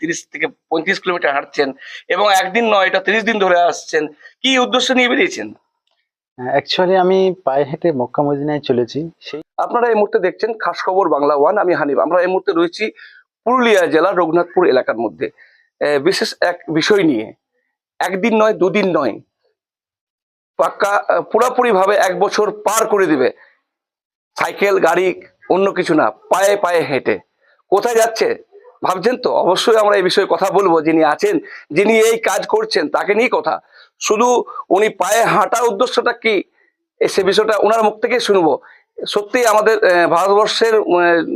তিরিশ থেকে পঁয়ত্রিশ কিলোমিটার হাঁটছেন এবং একদিন নয় এটা তিরিশ দিন ধরে আসছেন। কি উদ্দেশ্য নিয়ে বেরিয়েছেন? অ্যাকচুয়ালি আমি পায়ে হেঁটে মক্কা মদিনায় চলেছি। সেই আপনারা এই মুহূর্তে দেখছেন খাস খবর বাংলা ওয়ান আমি হানিফ। আমরা এই মুহূর্তে রয়েছি পুরুলিয়া জেলার রঘুনাথপুর এলাকার মধ্যে। বিশেষ এক বিষয় নিয়ে। একদিন নয় দুদিন নয়। পাক্কা পুরাপুরি ভাবে এক বছর পার করে দিবে। সাইকেল গাড়ি অন্য কিছু না। পায়ে পায়ে হেঁটে। কোথায় যাচ্ছে? ভাবছেন তো? অবশ্যই আমরা এই বিষয়ে কথা বলব। যিনি আছেন, যিনি এই কাজ করছেন, তাকে নিয়ে কথা। শুধু উনি পায়ে হাঁটার উদ্দেশ্যটা কি? সে বিষয়টা ওনার মুখ থেকে শুনব। সত্যি আমাদের ভারতবর্ষের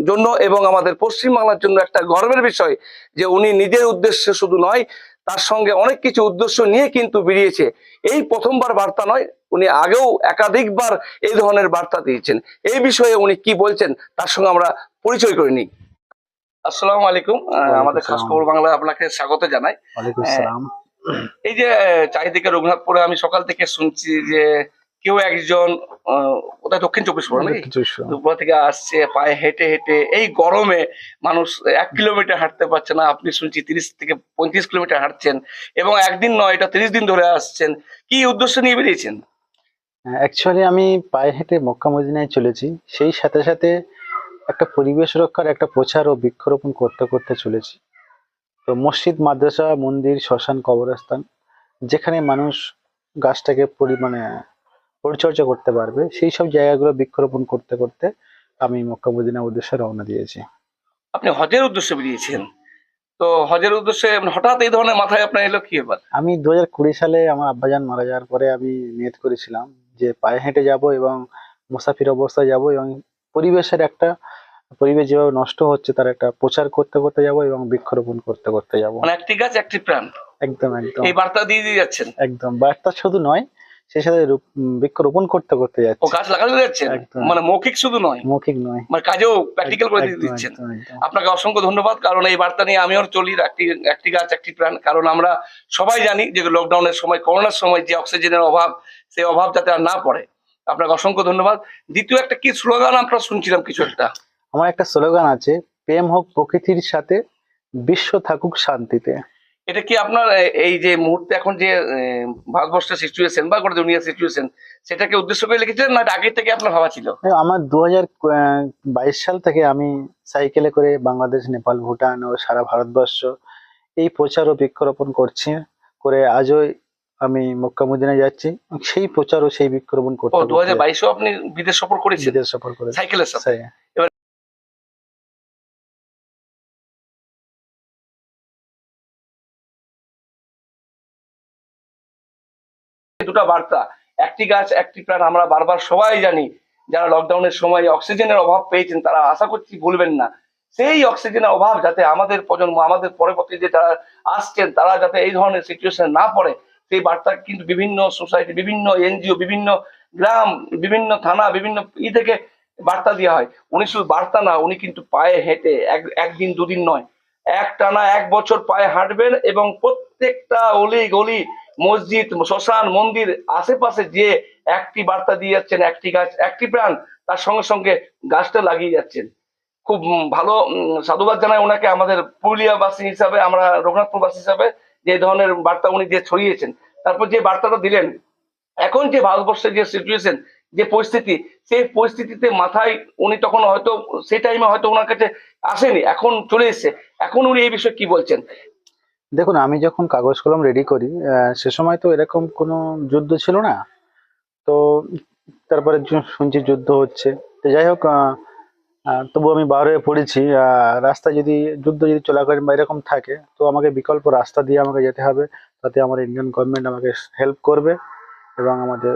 জন্য এবং আমাদের পশ্চিমবাংলার জন্য একটা গর্বের বিষয় যে উনি নিজের উদ্দেশ্যে শুধু নয়, তার সঙ্গে অনেক কিছু উদ্দেশ্য নিয়ে কিন্তু বেরিয়েছে। এই প্রথমবার বার্তা নয়, উনি আগেও একাধিকবার এই ধরনের বার্তা দিয়েছেন। এই বিষয়ে উনি কি বলছেন, তার সঙ্গে আমরা পরিচয় করে নিই। আসসালামু আলাইকুম। আমাদের খাস। খবর বাংলা আপনাকে স্বাগত জানাই। এই যে চারিদিকে রঘুনাথপুরে আমি সকাল থেকে শুনছি যে কেউ একজন কোথায় দক্ষিণ চব্বিশ পরগনা দুপুর থেকে আসছে পায়ে হেঁটে হেঁটে। এই গরমে মানুষ এক কিলোমিটার হাঁটতে পারছে না। আপনি শুনছি তিরিশ থেকে পঁয়ত্রিশ কিলোমিটার হাঁটছেন এবং একদিন নয় এটা তিরিশ দিন ধরে আসছেন। কি উদ্দেশ্য নিয়ে বেরিয়েছেন? অ্যাকচুয়ালি আমি পায়ে হেঁটে মক্কা মদিনায় চলেছি। সেই সাথে সাথে একটা পরিবেশ রক্ষার একটা প্রচার ও বৃক্ষরোপণ করতে করতে চলেছি। তো মসজিদ মাদ্রাসা মন্দির শ্মশান কবরস্থান যেখানে মানুষ গাছটাকে পরিমাণে পরিচর্যা করতে পারবে সেই সব জায়গাগুলো বৃক্ষরোপণ করতে করতে আমি মক্কা মদিনার উদ্দেশ্যে রওনা দিয়েছি। আপনি হজের উদ্দেশ্যে বেরিয়েছেন। তো হজের উদ্দেশ্যে মানে হঠাৎ এই ধরনের মাথায় আপনার এলো কি ব্যাপার? আমি দু হাজার কুড়ি সালে আমার আব্বাজান মারা যাওয়ার পরে আমি নিয়ত করেছিলাম যে পায়ে হেঁটে যাব এবং মুসাফির অবস্থায় যাব এবং পরিবেশের একটা পরিবেশ যেভাবে নষ্ট হচ্ছে তার একটা প্রচার করতে করতে যাব এবং বৃক্ষরোপণ করতে করতে যাব। মানে একটি গাছ একটি প্রাণ। একদম একদম। এই বার্তা দিয়ে দিয়ে যাচ্ছেন? একদম বার্তা শুধু নয় সেই সাথে বৃক্ষরোপণ করতে করতে ও গাছ লাগাতে যাচ্ছেন মানে মৌখিক শুধু নয়? মৌখিক নয়। মানে কাজেও প্র্যাকটিক্যাল করে দিয়ে দিচ্ছেন। আপনাকে অসংখ্য ধন্যবাদ কারণ এই বার্তা নিয়ে আমিও চলি একটি একটি গাছ একটি প্রাণ। কারণ আমরা সবাই জানি যে লকডাউনের সময় করোনার সময় যে অক্সিজেনের অভাব সেই অভাব যাতে আর না পড়ে। আপনাকে অসংখ্য ধন্যবাদ। দ্বিতীয় একটা কি স্লোগান আমরা শুনছিলাম কিছু একটা? আমার একটা স্লোগান আছে প্রেম হোক প্রকৃতির সাথে বিশ্ব থাকুক শান্তিতে। এটা কি আপনার এই যে মুহূর্তে এখন যে ভারতবর্ষের সিচুয়েশন বা গোটা দুনিয়ার সিচুয়েশন সেটাকে উদ্দেশ্য করে লিখেছিলেন না আগে থেকে আপনার ভাবা ছিল? আমার দু হাজার বাইশ সাল থেকে আমি সাইকেলে করে বাংলাদেশ নেপাল ভুটান ও সারা ভারতবর্ষ এই প্রচার ও বৃক্ষরোপণ করছি। করে আজও আমি মক্কা মদিনায় যাচ্ছি। সেই প্রচার ও সেই বৃক্ষরোপণ ও করতে দু হাজার বাইশেও আপনি বিদেশ সফর করেছেন? বিদেশ সফর করে সাইকেলের সাথে। দুটো বার্তা, একটি গাছ, একটি প্রাণ, আমরা বারবার সবাই জানি, যারা লকডাউনের সময় অক্সিজেনের অভাব পেয়েছেন, তারা আশা করছি ভুলবেন না। সেই অক্সিজেনের অভাব যাতে আমাদের প্রজন্ম, আমাদের পরবর্তী যে যারা আসছেন, তারা যাতে এই ধরনের সিচুয়েশন না পড়ে, সেই বার্তা কিন্তু বিভিন্ন সোসাইটি বিভিন্ন এনজিও বিভিন্ন গ্রাম, বিভিন্ন থানা, বিভিন্ন ই থেকে বার্তা দেওয়া হয়। উনি শুধু বার্তা না, উনি কিন্তু পায়ে হেঁটে, এক, একদিন, দুদিন নয় এক টানা এক বছর পায়ে হাঁটবেন এবং প্রত্যেকটা অলি গলি মসজিদ, শ্মশান, মন্দির আশেপাশে যে একটি বার্তা দিয়ে যাচ্ছেন, একটি গাছ, একটি প্রাণ, তার সঙ্গে সঙ্গে গাছটা লাগিয়ে যাচ্ছেন। খুব ভালো সাধুবাদ জানাই ওনাকে আমাদের পুরুলিয়াবাসী হিসাবে, আমরা রঘুনাথপুরবাসী হিসাবে যে ধরনের বার্তা উনি যে ছড়িয়েছেন। তারপর যে বার্তাটা দিলেন, এখন যে ভারতবর্ষের যে সিচুয়েশন যে পরিস্থিতি, সেই পরিস্থিতিতে মাথায় উনি তখন হয়তো, সেই টাইমে হয়তো ওনার কাছে আসেনি, এখন চলে এসেছে। এখন উনি এই বিষয়ে কি বলছেন? দেখুন আমি যখন কাগজ কলম রেডি করি সে সময় তো এরকম কোনো যুদ্ধ ছিল না। তো তারপরে শুনছি যুদ্ধ হচ্ছে। তো যাই হোক তবু আমি বার হয়ে পড়েছি। আহ, রাস্তা যদি যুদ্ধ যদি চলাকালীন বা এরকম থাকে তো আমাকে বিকল্প রাস্তা দিয়ে আমাকে যেতে হবে। তাতে আমার ইন্ডিয়ান গভর্নমেন্ট আমাকে হেল্প করবে এবং আমাদের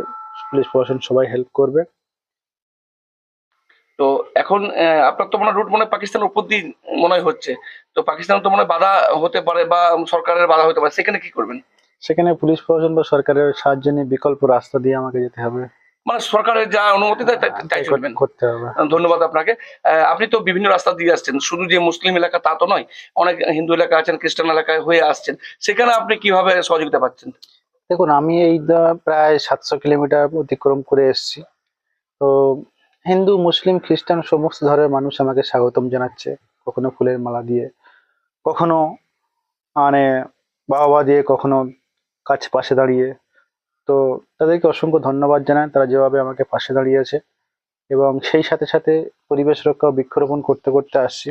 পুলিশ প্রশাসন সবাই হেল্প করবে। তো এখন আপনার তো মনে রুট মনে পাকিস্তানের উপর দিয়ে মনে হচ্ছে। তো পাকিস্তান তো মনে বাধা হতে পারে বা সরকারের বাধা হতে পারে সেখানে কি করবেন? সেখানে পুলিশ প্রশাসন বা সরকারের সাহায্য নিয়ে বিকল্প রাস্তা দিয়ে আমাকে যেতে হবে। মানে সরকারের যা অনুমতি দেয় তাই- চলবেন করতে হবে। ধন্যবাদ আপনাকে। আপনি তো বিভিন্ন রাস্তা দিয়ে আসছেন শুধু যে মুসলিম এলাকা তা তো নয় অনেক হিন্দু এলাকা আছেন খ্রিস্টান এলাকায় হয়ে আসছেন সেখানে আপনি কীভাবে সহযোগিতা পাচ্ছেন? দেখুন আমি এই প্রায় সাতশো কিলোমিটার অতিক্রম করে এসেছি। তো হিন্দু মুসলিম খ্রিস্টান সমস্ত ধর্মের মানুষ আমাকে স্বাগতম জানাচ্ছে কখনো ফুলের মালা দিয়ে। কখনো মানে বাবা দিয়ে কখনো কাছে, পাশে দাঁড়িয়ে। তো তাদেরকে অসংখ্য ধন্যবাদ জানাই তারা যেভাবে আমাকে পাশে দাঁড়িয়েছে এবং সেই সাথে সাথে পরিবেশ রক্ষা বৃক্ষরোপণ করতে করতে আসছি।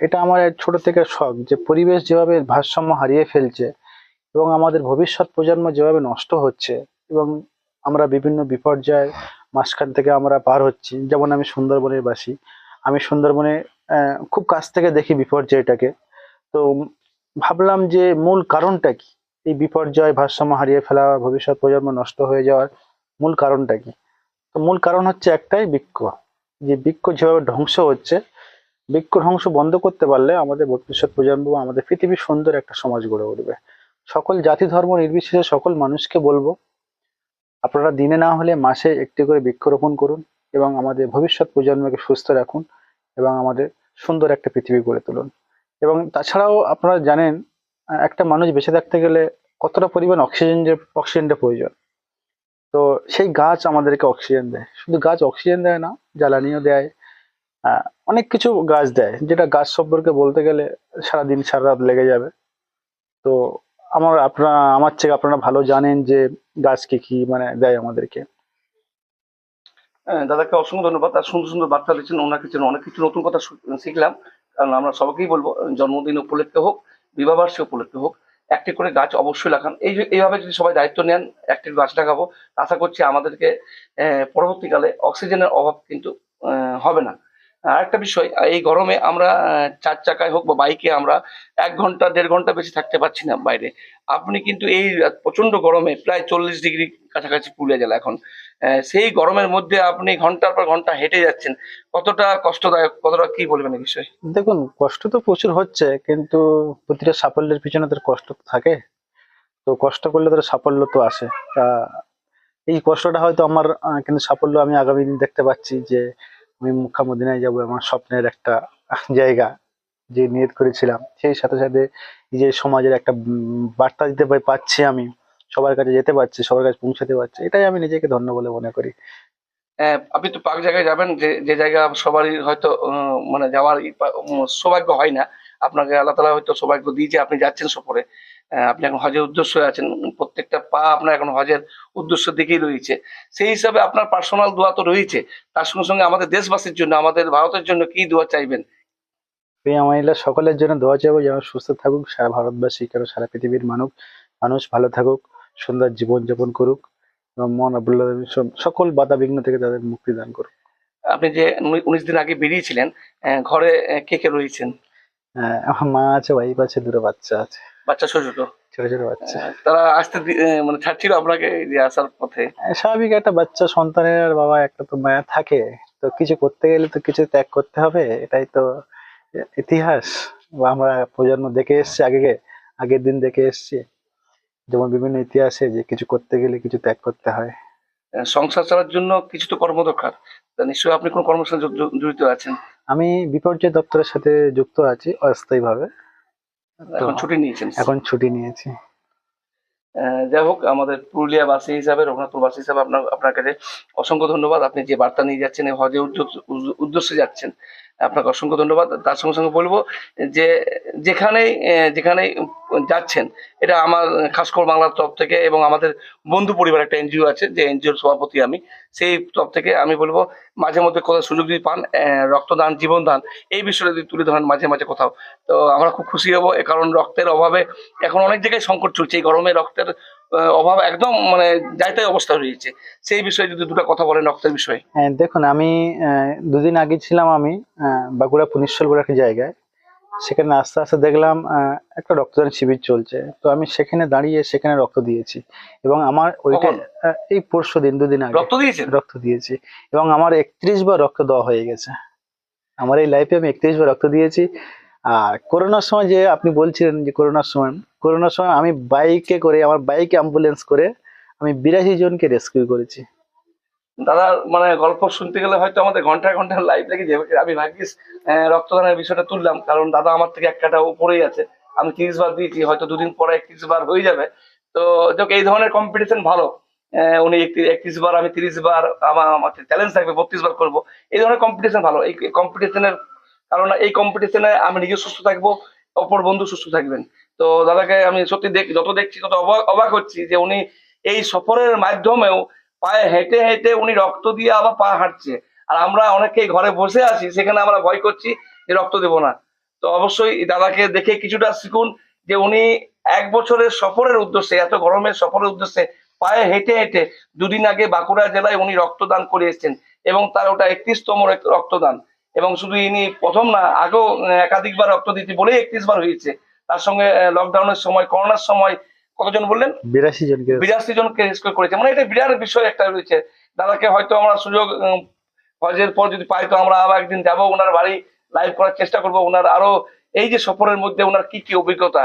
এটা আমার ছোট থেকে শখ যে পরিবেশ যেভাবে ভারসাম্য হারিয়ে ফেলছে এবং আমাদের ভবিষ্যৎ প্রজন্ম যেভাবে নষ্ট হচ্ছে এবং আমরা বিভিন্ন বিপর্যয়ের মাঝখান থেকে আমরা পার হচ্ছি। যেমন আমি সুন্দরবনের বাসী। আমি সুন্দরবনে খুব কাছ থেকে দেখি বিপর্যয়টাকে। তো ভাবলাম যে মূল কারণটা কি? এই বিপর্যয়, ভারসাম্য হারিয়ে ফেলা, ভবিষ্যৎ প্রজন্ম নষ্ট হয়ে যাওয়ার মূল কারণটা কি? তো মূল কারণ হচ্ছে একটাই বৃক্ষ। যে বৃক্ষ যেভাবে ধ্বংস হচ্ছে, বৃক্ষ ধ্বংস বন্ধ করতে পারলে আমাদের ভবিষ্যৎ প্রজন্ম আমাদের পৃথিবী সুন্দর একটা সমাজ গড়ে উঠবে। সকল জাতি, ধর্ম নির্বিশেষে সকল মানুষকে বলব, আপনারা দিনে না হলে মাসে একটি করে বৃক্ষরোপণ করুন এবং আমাদের ভবিষ্যৎ প্রজন্মকে সুস্থ রাখুন এবং আমাদের সুন্দর একটা পৃথিবী গড়ে তুলুন। এবং তাছাড়াও আপনারা জানেন একটা মানুষ বেঁচে থাকতে গেলে কতটা পরিমাণ অক্সিজেন যে অক্সিজেনটা প্রয়োজন। তো সেই গাছ আমাদেরকে অক্সিজেন দেয়। শুধু গাছ অক্সিজেন দেয় না, জ্বালানিও দেয়। অনেক কিছু গাছ দেয়, যেটা গাছ সম্পর্কে বলতে গেলে সারাদিন সারা রাত লেগে যাবে। তো আমার, আপনারা, আমার থেকে আপনারা ভালো জানেন যে গাছ কি কি মানে দেয় আমাদেরকে। দাদাকে অসংখ্য ধন্যবাদ। আর সুন্দর সুন্দর বার্তা দিচ্ছেন ওনার কিছু অনেক কিছু নতুন কথা শিখলাম। কারণ আমরা সবাইকেই বলব, জন্মদিন উপলক্ষে হোক, বিবাহবার্ষিক উপলক্ষে হোক, একটি করে গাছ অবশ্যই লাগান। এই এইভাবে যদি সবাই দায়িত্ব নেন, একটি গাছ লাগাবো, আশা করছি আমাদেরকে পরবর্তীকালে অক্সিজেনের অভাব কিন্তু হবে না। আর একটা বিষয়, এই গরমে আমরা চার চাকায় হোক বা বাইকে আমরা এক ঘণ্টা, দেড় ঘণ্টা বেশি থাকতে পারছি না বাইরে। আপনি কিন্তু এই প্রচণ্ড গরমে প্রায় চল্লিশ ডিগ্রি কাছাকাছি পুরুলিয়া জেলা এখন। সেই গরমের মধ্যে আপনি ঘণ্টার পর ঘণ্টা হেঁটে যাচ্ছেন, কতটা কষ্টদায়ক, কতটা কি বলবেন এই বিষয়ে? দেখুন, কষ্ট তো প্রচুর হচ্ছে, কিন্তু প্রতিটা সাফল্যের পিছনে তার কষ্ট থাকে। তো কষ্ট করলে তার সাফল্য তো আসে। তা এই কষ্টটা হয়তো আমার কিন্তু সাফল্য আমি আগামী দিন দেখতে পাচ্ছি যে আমি মুখ্যা মদিনায় যাব আমার স্বপ্নের একটা জায়গা যে নিয়ত করেছিলাম। সেই সাথে সাথে যে সমাজের একটা বার্তা দিতে পাচ্ছি আমি সবার কাছে যেতে পারছি সবার কাছে পৌঁছাতে পারছি এটাই আমি নিজেকে ধন্য বলে মনে করি। আহ, আপনি তো পাক জায়গায় যাবেন যে যে জায়গা সবারই হয়তো মানে যাওয়ার সৌভাগ্য হয় না। আপনাকে আল্লাহ তালা হয়তো সৌভাগ্য দিয়েছে আপনি যাচ্ছেন সফরে। আপনি এখন হজের উদ্দেশ্য আছেন প্রত্যেকটা পা আপনার এখন হজের উদ্দেশ্যের দিকেই রয়েছে। সেই হিসাবে আপনার পার্সোনাল দোয়া তো রয়েছে। তার সঙ্গে সঙ্গে আমাদের দেশবাসীর জন্য আমাদের ভারতের জন্য কি দোয়া চাইবেন? আমাইলা সকলের জন্য দোয়া চাইব যেন সুস্থ থাকুক সারা ভারতবাসী কেন সারা পৃথিবীর মানুষ মানুষ ভালো থাকুক সুন্দর জীবনযাপন করুক এবং মন আবুল্লাহ সকল বাধা বিঘ্ন থেকে তাদের মুক্তি দান করুক। আপনি যে উনিশ দিন আগে বেরিয়েছিলেন ঘরে কে কে রয়েছেন? আমার মা আছে ওয়াইফ আছে দুটো বাচ্চা আছে। বাচ্চা ছোট ছোট। ছোট ছোট বাচ্চা। তারা আসতে মানে ছাড়ছিল আপনাকে যে আসার পথে? স্বাভাবিক একটা বাচ্চা সন্তানের বাবা একটা তো মায়া থাকে। তো কিছু করতে গেলে তো কিছু ত্যাগ করতে হবে এটাই তো ইতিহাস। বা আমরা প্রজন্ম দেখে এসছি আগে আগের দিন দেখে এসছি। যেমন বিভিন্ন ইতিহাসে যে কিছু করতে গেলে কিছু ত্যাগ করতে হয়। সংসার চালার জন্য কিছু তো কর্ম দরকার। নিশ্চয়ই আপনি কোন জ- জড়িত আছেন? আমি বিপর্যয় দপ্তরের সাথে যুক্ত আছি অস্থায়ী ভাবে এখন ছুটি নিয়েছেন? এখন ছুটি নিয়েছি। আহ, যাই হোক আমাদের পুরুলিয়া বাসী হিসাবে রঘুনাথপুর বাসী হিসাবে আপনার আপনার কাছে অসংখ্য ধন্যবাদ। আপনি যে বার্তা নিয়ে যাচ্ছেন এই হজে উদ্দেশ্যে যাচ্ছেন আপনাকে অসংখ্য ধন্যবাদ। তার সঙ্গে সঙ্গে বলব যে, যেখানেই যেখানেই যাচ্ছেন, এটা আমার খাস করে বাংলার তরফ থেকে এবং আমাদের বন্ধু পরিবার একটা এনজিও আছে, যে এনজিওর সভাপতি আমি, সেই তরফ থেকে আমি বলব মাঝে মধ্যে কোথাও সুযোগ যদি পান রক্তদান, জীবনদান, এই বিষয়ে যদি তুলে ধরেন মাঝে মাঝে কোথাও, তো আমরা খুব খুশি হব। কারণ রক্তের অভাবে এখন অনেক জায়গায় সংকট চলছে। এই গরমে রক্তের অভাব একদম মানে যাইতে অবস্থা রয়েছে সেই বিষয়ে যদি দুটো কথা বলেন রক্তের বিষয়ে। হ্যাঁ, দেখুন আমি দুদিন আগে ছিলাম আমি বাঁকুড়া পুনিশ্বর বলে একটা জায়গায়। সেখানে আস্তে আস্তে দেখলাম একটা রক্তদান শিবির চলছে। তো আমি সেখানে দাঁড়িয়ে সেখানে রক্ত দিয়েছি। এবং আমার ওইটা এই পরশু দিন দুদিন আগে। রক্ত দিয়েছেন? রক্ত দিয়েছি। এবং আমার একত্রিশ বার রক্ত দেওয়া হয়ে গেছে। আমার এই লাইফে আমি একত্রিশ বার রক্ত দিয়েছি। আর করোনার সময় যে আপনি বলছিলেন যে করোনার সময় করোনার সময় আমি বাইকে করে, আমার বাইকে অ্যাম্বুলেন্স করে আমি বিরাশি জনকে রেস্কিউ করেছি। দাদা মানে গল্প শুনতে গেলে হয়তো আমাদের ঘণ্টা ঘণ্টা লাইভ লেগে যাবে আমি ভাগ্যিস রক্তদানের বিষয়টা তুললাম, কারণ দাদা আমার থেকে এক কাটা উপরেই আছে। আমি তিরিশ বার দিয়েছি, হয়তো দুদিন পরে একত্রিশ বার হয়ে যাবে। তো যাক এই ধরনের কম্পিটিশন ভালো। উনি একত্রিশ বার, আমি তিরিশ বার, আমার চ্যালেঞ্জ থাকবে, বত্রিশ বার করব। এই ধরনের কম্পিটিশন ভালো। এই কম্পিটিশনের কারণ এই কম্পিটিশনে আমি নিজে সুস্থ থাকব, অপর বন্ধু সুস্থ থাকবেন। তো দাদাকে আমি সত্যি দেখ, যত দেখছি তত অবাক অবাক হচ্ছি যে উনি এই সফরের মাধ্যমেও পায়ে হেঁটে হেঁটে উনি রক্ত দিয়ে আবার পা হাঁটছে। আর আমরা অনেকেই ঘরে বসে আছি, সেখানে আমরা ভয় করছি যে রক্ত দেবো না। তো অবশ্যই দাদাকে দেখে কিছুটা শিখুন যে উনি এক বছরের সফরের উদ্দেশ্যে, এত গরমের সফরের উদ্দেশ্যে পায়ে হেঁটে হেঁটে দুদিন আগে বাঁকুড়া জেলায় উনি রক্তদান করে এসেছেন এবং তার ওটা একত্রিশতম রক্তদান। এবং শুধু ইনি প্রথম না আগেও একাধিকবার রক্ত দিতে বলেই একত্রিশ বার হয়েছে। তার সঙ্গে লকডাউনের সময় করোনার সময় কতজন বললেন? বিরাশি জনকে। বিরাশি জনকে রেস্কিউ করেছে। মানে এটা বিরাট বিষয় একটা রয়েছে। দাদাকে হয়তো আমরা সুযোগ হজের পর যদি পাই তো আমরা আবার একদিন যাব ওনার বাড়ি লাইভ করার চেষ্টা করব ওনার আরও এই যে সফরের মধ্যে ওনার কি কি অভিজ্ঞতা